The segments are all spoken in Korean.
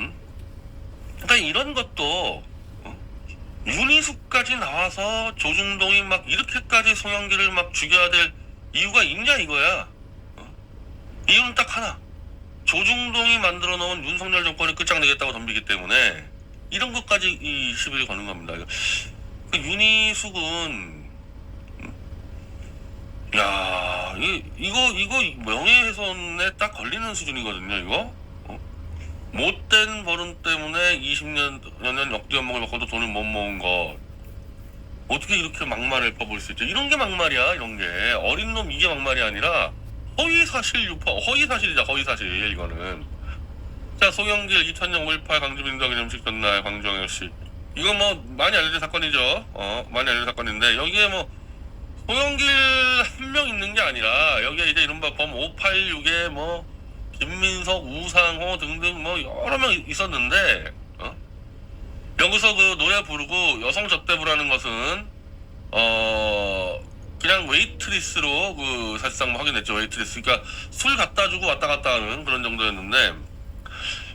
음? 그러니까 이런 것도 어? 윤희숙까지 나와서 조중동이 막 이렇게까지 송영길을 막 죽여야 될 이유가 있냐 이거야. 어? 이유는 딱 하나. 조중동이 만들어 놓은 윤석열 정권이 끝장내겠다고 덤비기 때문에 이런 것까지 이 시비를 거는 겁니다. 그 윤희숙은 음? 야, 이, 이거 이거 명예훼손에 딱 걸리는 수준이거든요, 이거. 어? 못된 버릇 때문에 20년 년 역대 연봉을 받고도 돈을 못 모은 거 어떻게 이렇게 막말을 퍼볼 수 있죠? 이런 게 막말이야, 이런 게 어린 놈 이게 막말이 아니라 허위 사실 유포, 허위 사실이다, 허위 사실 이거는. 자, 소영길 2000년 5.18 강주민주화 기념식 전날 광주광역 씨. 이거 뭐 많이 알려진 사건이죠. 어, 많이 알려진 사건인데 여기에 뭐 소영길 한 명 있는 게 아니라 여기에 이제 이른바 범 586에 뭐 김민석, 우상호 등등 뭐 여러 명 있었는데 어? 여기서 그 노래 부르고 여성 접대부라는 것은 어 그냥 웨이트리스로 그 사실상 뭐 확인했죠 웨이트리스. 그러니까 술 갖다 주고 왔다 갔다 하는 그런 정도였는데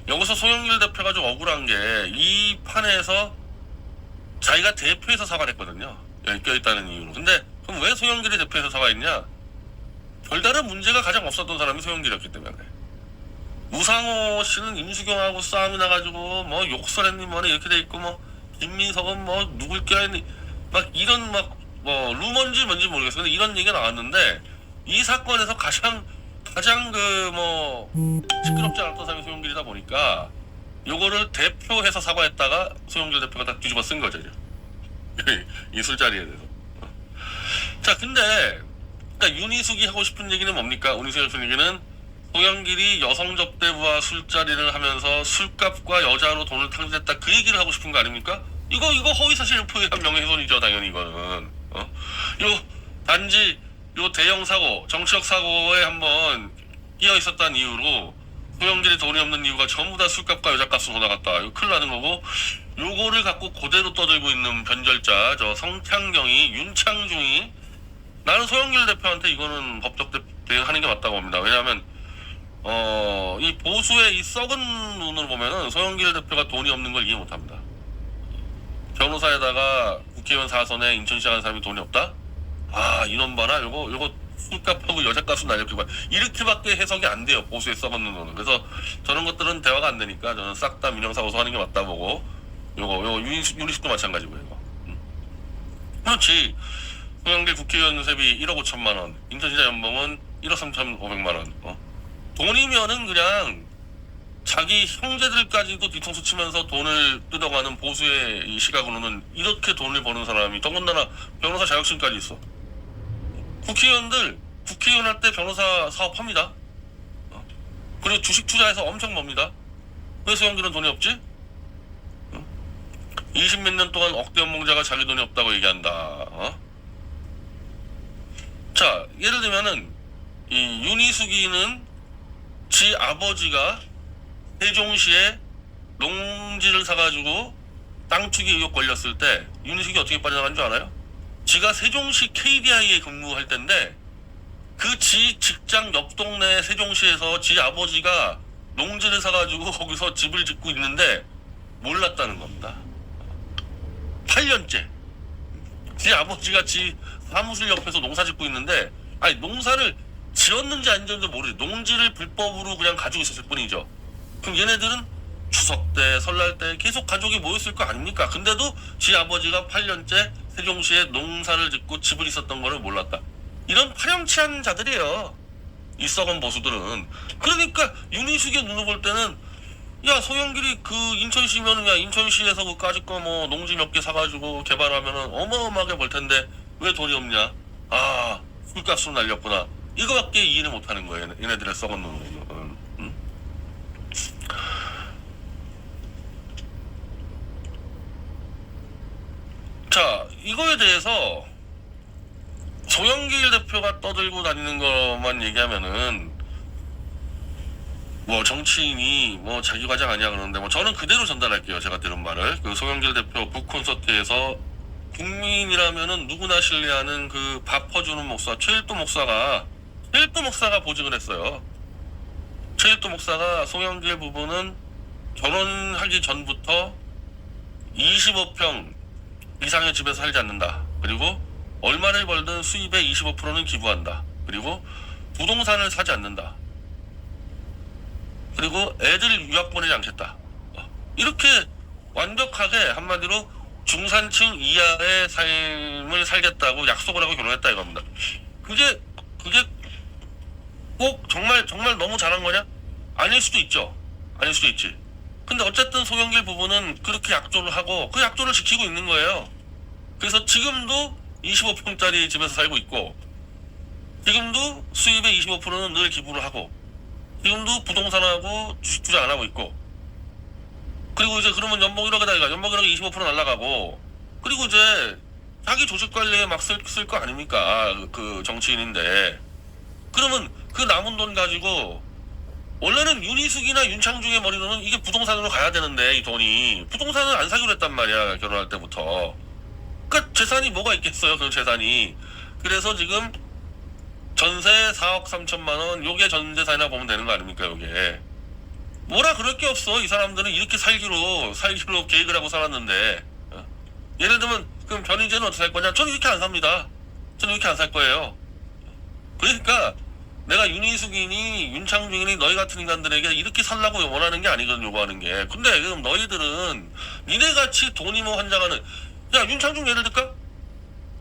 여기서 소영길 대표가 좀 억울한 게 이 판에서 자기가 대표에서 사과를 했거든요. 여기 껴있다는 이유로. 근데 그럼 왜 소영길이 대표에서 사과했냐? 별다른 문제가 가장 없었던 사람이 소영길이었기 때문에 우상호 씨는 임수경하고 싸움이 나가지고 뭐 욕설했니 뭐니 이렇게 돼 있고 뭐 김민석은 뭐 누굴 껴했니 막 이런 막 뭐 루머인지 뭔지 모르겠어 근데 이런 얘기가 나왔는데 이 사건에서 가장 가장 그 뭐 시끄럽지 않았던 사람이 소영길이다 보니까 요거를 대표해서 사과했다가 소영길 대표가 다 뒤집어 쓴 거죠. 이 술자리에 대해서. 자 근데 그러니까 윤희숙이 하고 싶은 얘기는 뭡니까? 하고 싶은 얘기는 소영길이 여성 접대부와 술자리를 하면서 술값과 여자로 돈을 탕진했다 그 얘기를 하고 싶은 거 아닙니까? 이거 이거 허위사실 유포에 한 명예훼손이죠 당연히 이거는 어? 요 단지 요 대형 사고 정치적 사고에 한번 끼어 있었다는 이유로 소영길이 돈이 없는 이유가 전부 다 술값과 여자값으로 나갔다 이거 큰일 나는 거고 요거를 갖고 그대로 떠들고 있는 변절자 저 성창경이 윤창중이 나는 소영길 대표한테 이거는 법적 대- 대응하는 게 맞다고 봅니다 왜냐하면 어, 이 보수의 이 썩은 눈으로 보면은 소영길 대표가 돈이 없는 걸 이해 못 합니다. 변호사에다가 국회의원 사선에 인천시 가는 사람이 돈이 없다? 아, 이놈 봐라. 요거, 요거 술값하고 여자값은 날려고 봐. 이렇게밖에 해석이 안 돼요. 보수의 썩은 눈으로는. 그래서 저런 것들은 대화가 안 되니까 저는 싹 다 민영사고소 하는 게 맞다 보고 요거, 요거 유니스, 유니스도 마찬가지고요. 이거. 음. 그렇지. 소영길 국회의원 세비 1억 5천만 원. 인천시장 연봉은 1억 3,500만 원. 어? 돈이면은 그냥 자기 형제들까지도 뒤통수 치면서 돈을 뜯어가는 보수의 이 시각으로는 이렇게 돈을 버는 사람이 더군다나 변호사 자격증까지 있어. 국회의원들 국회의원 할 때 변호사 사업합니다. 어. 그리고 주식 투자해서 엄청 법니다. 왜 소영길은 돈이 없지? 20몇 년 동안 억대 연봉자가 자기 돈이 없다고 얘기한다. 어? 자, 예를 들면은 이 윤희숙이는 지 아버지가 세종시에 농지를 사가지고 땅 투기 의혹 걸렸을 때 윤희숙이 어떻게 빠져나간 줄 알아요? 지가 세종시 KDI에 근무할 때인데 그 지 직장 옆 동네 세종시에서 지 아버지가 농지를 사가지고 거기서 집을 짓고 있는데 몰랐다는 겁니다. 8년째. 지 아버지가 지 사무실 옆에서 농사 짓고 있는데 아니 농사를 지었는지 안 지었는지 모르지. 농지를 불법으로 그냥 가지고 있었을 뿐이죠. 그럼 얘네들은 추석 때 설날 때 계속 가족이 모였을 거 아닙니까? 근데도 지 아버지가 8년째 세종시에 농사를 짓고 집을 있었던 거를 몰랐다. 이런 파렴치한 자들이에요. 이 썩은 보수들은. 그러니까 윤희숙의 눈을 볼 때는 야 소영길이 그 인천시면은 야 인천시에서 그 까짓 거 뭐 농지 몇 개 사가지고 개발하면은 어마어마하게 벌 텐데 왜 돈이 없냐? 아 술값으로 날렸구나 이거밖에 이해를 못하는 거예요. 얘네- 얘네들의 썩은 눈으로는 음. 자 이거에 대해서 소영길 대표가 떠들고 다니는 것만 얘기하면은 뭐 정치인이 뭐 자기 과장 아니야 그러는데 뭐 저는 그대로 전달할게요. 제가 들은 말을. 그 송영길 대표 북 콘서트에서 국민이라면은 누구나 신뢰하는 그 밥 퍼주는 목사 최일도 목사가 최일도 목사가 보증을 했어요 최일도 목사가 송영길 부부는 결혼하기 전부터 25평 이상의 집에서 살지 않는다. 그리고 얼마를 벌든 수입의 25%는 기부한다. 그리고 부동산을 사지 않는다. 그리고 애들 유학 보내지 않겠다. 어, 이렇게 완벽하게 한마디로 중산층 이하의 삶을 살겠다고 약속을 하고 결혼했다 이겁니다. 그게 그게 꼭 정말 정말 너무 잘한 거냐? 아닐 수도 있죠. 아닐 수도 있지. 근데 어쨌든 송영길 부부는 그렇게 약조를 하고 그 약조를 지키고 있는 거예요. 그래서 지금도 25평짜리 집에서 살고 있고 지금도 수입의 25%는 늘 기부를 하고 지금도 부동산하고 주식 투자 안 하고 있고 그리고 이제 그러면 연봉 1억에다 가 연봉 1억에 25% 날라가고 그리고 이제 자기 조직 관리에 막 쓸 거 아닙니까 그, 그 정치인인데 그러면 그 남은 돈 가지고 원래는 윤희숙이나 윤창중의 머리로는 이게 부동산으로 가야 되는데 이 돈이. 부동산을 안 사기로 했단 말이야 결혼할 때부터. 그러니까 재산이 뭐가 있겠어요 그 재산이. 그래서 지금 전세 4억 3천만 원 요게 전 재산이나 보면 되는 거 아닙니까 요게? 뭐라 그럴 게 없어 이 사람들은 이렇게 살기로 살기로 계획을 하고 살았는데. 어. 예를 들면 그럼 변희재는 어떻게 살 거냐? 저는 이렇게 안 삽니다. 저는 이렇게 안 살 거예요. 그러니까 내가 윤희숙이니 윤창중이니 너희 같은 인간들에게 이렇게 살라고 원하는 게 아니거든 요구하는 게 근데 그럼 너희들은 니네같이 돈이모 환장하는 야 윤창중 예를 들까?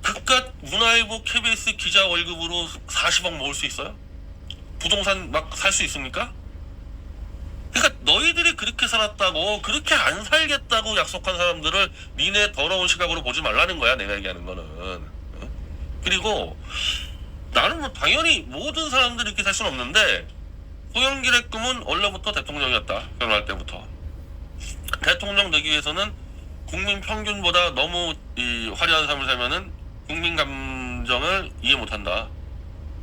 그깟 문화일보 KBS 기자 월급으로 40억 모을 수 있어요? 부동산 막 살 수 있습니까? 그러니까 너희들이 그렇게 살았다고 그렇게 안 살겠다고 약속한 사람들을 니네 더러운 시각으로 보지 말라는 거야 내가 얘기하는 거는 어? 그리고 나는 뭐 당연히 모든 사람들이 이렇게 살 수는 없는데 소영길의 꿈은 원래부터 대통령이었다. 결혼할 때부터. 대통령 되기 위해서는 국민 평균보다 너무 이 화려한 삶을 살면은 국민 감정을 이해 못한다.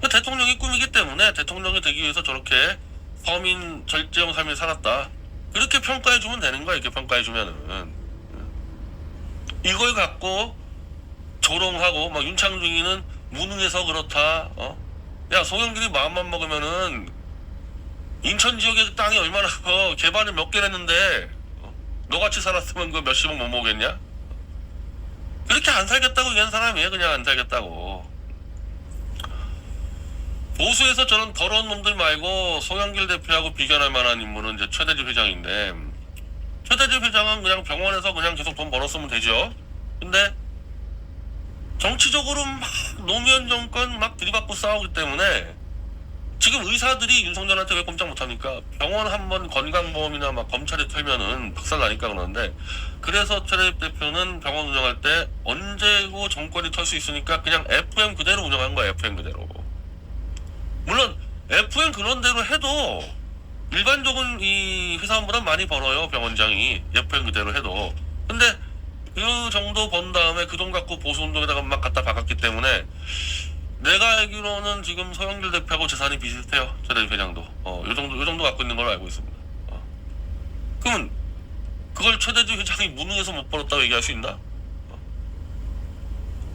대통령이 꿈이기 때문에 대통령이 되기 위해서 저렇게 서민 절제형 삶을 살았다. 그렇게 평가해 주면 되는 거야 이렇게 평가해 주면은. 이걸 갖고 조롱하고 막 윤창중이는 무능해서 그렇다. 어? 야 송영길이 마음만 먹으면은 인천 지역의 땅이 얼마나 커 개발을 몇 개를 했는데 어? 너같이 살았으면 그 몇십억 못 모으겠냐? 그렇게 안 살겠다고 얘기한 사람이에요. 그냥 안 살겠다고. 보수에서 저는 더러운 놈들 말고 송영길 대표하고 비견할 만한 인물은 이제 최대집 회장인데 최대집 회장은 그냥 병원에서 그냥 계속 돈 벌었으면 되죠. 근데 정치적으로 막 노무현 정권 막 들이받고 싸우기 때문에 지금 의사들이 윤석열한테 왜 꼼짝 못합니까? 병원 한 번 건강보험이나 막 검찰에 털면은 박살나니까 그러는데 그래서 최대 대표는 병원 운영할 때 언제고 정권이 털 수 있으니까 그냥 FM 그대로 운영한 거야 FM 그대로. 물론 FM 그런 대로 해도 일반적인 이 회사원보다 많이 벌어요 병원장이. FM 그대로 해도. 근데 그 정도 번 다음에 그 돈 갖고 보수운동에다가 막 갖다 박았기 때문에 내가 알기로는 지금 서영길 대표하고 재산이 비슷해요. 최대 회장도. 어, 요 정도, 요 정도 갖고 있는 걸로 알고 있습니다. 어. 그러면 그걸 최대주 회장이 무능해서 못 벌었다고 얘기할 수 있나? 어.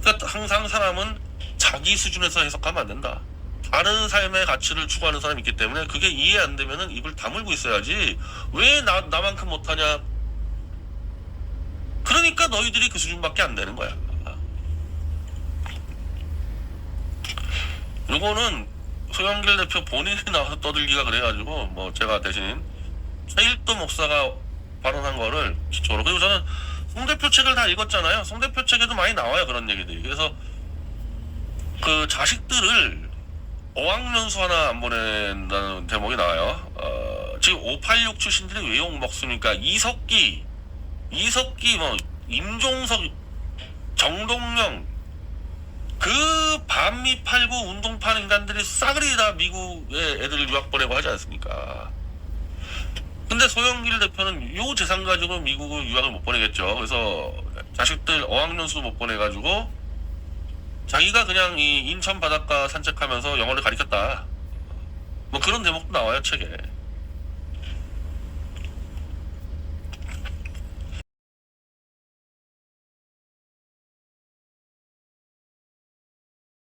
그러니까 항상 사람은 자기 수준에서 해석하면 안 된다. 다른 삶의 가치를 추구하는 사람이 있기 때문에 그게 이해 안 되면은 입을 다물고 있어야지 왜 나, 나만큼 못하냐 그러니까 너희들이 그 수준밖에 안 되는 거야. 요거는 소영길 대표 본인이 나와서 떠들기가 그래가지고 뭐 제가 대신 최일도 목사가 발언한 거를 기초로 그리고 저는 송 대표 책을 다 읽었잖아요. 송 대표 책에도 많이 나와요 그런 얘기들이. 그래서 그 자식들을 어학연수 하나 안 보낸다는 제목이 나와요. 어, 지금 586 출신들이 왜 욕 먹습니까? 이석기 이석기 뭐 임종석 정동영 그 반미 팔고 운동 파는 인간들이 싸그리 다 미국에 애들 유학 보내고 하지 않습니까? 근데 소영길 대표는 요 재산 가지고 미국을 유학을 못 보내겠죠. 그래서 자식들 어학연수 못 보내가지고 자기가 그냥 이 인천 바닷가 산책하면서 영어를 가르쳤다. 뭐 그런 대목도 나와요 책에.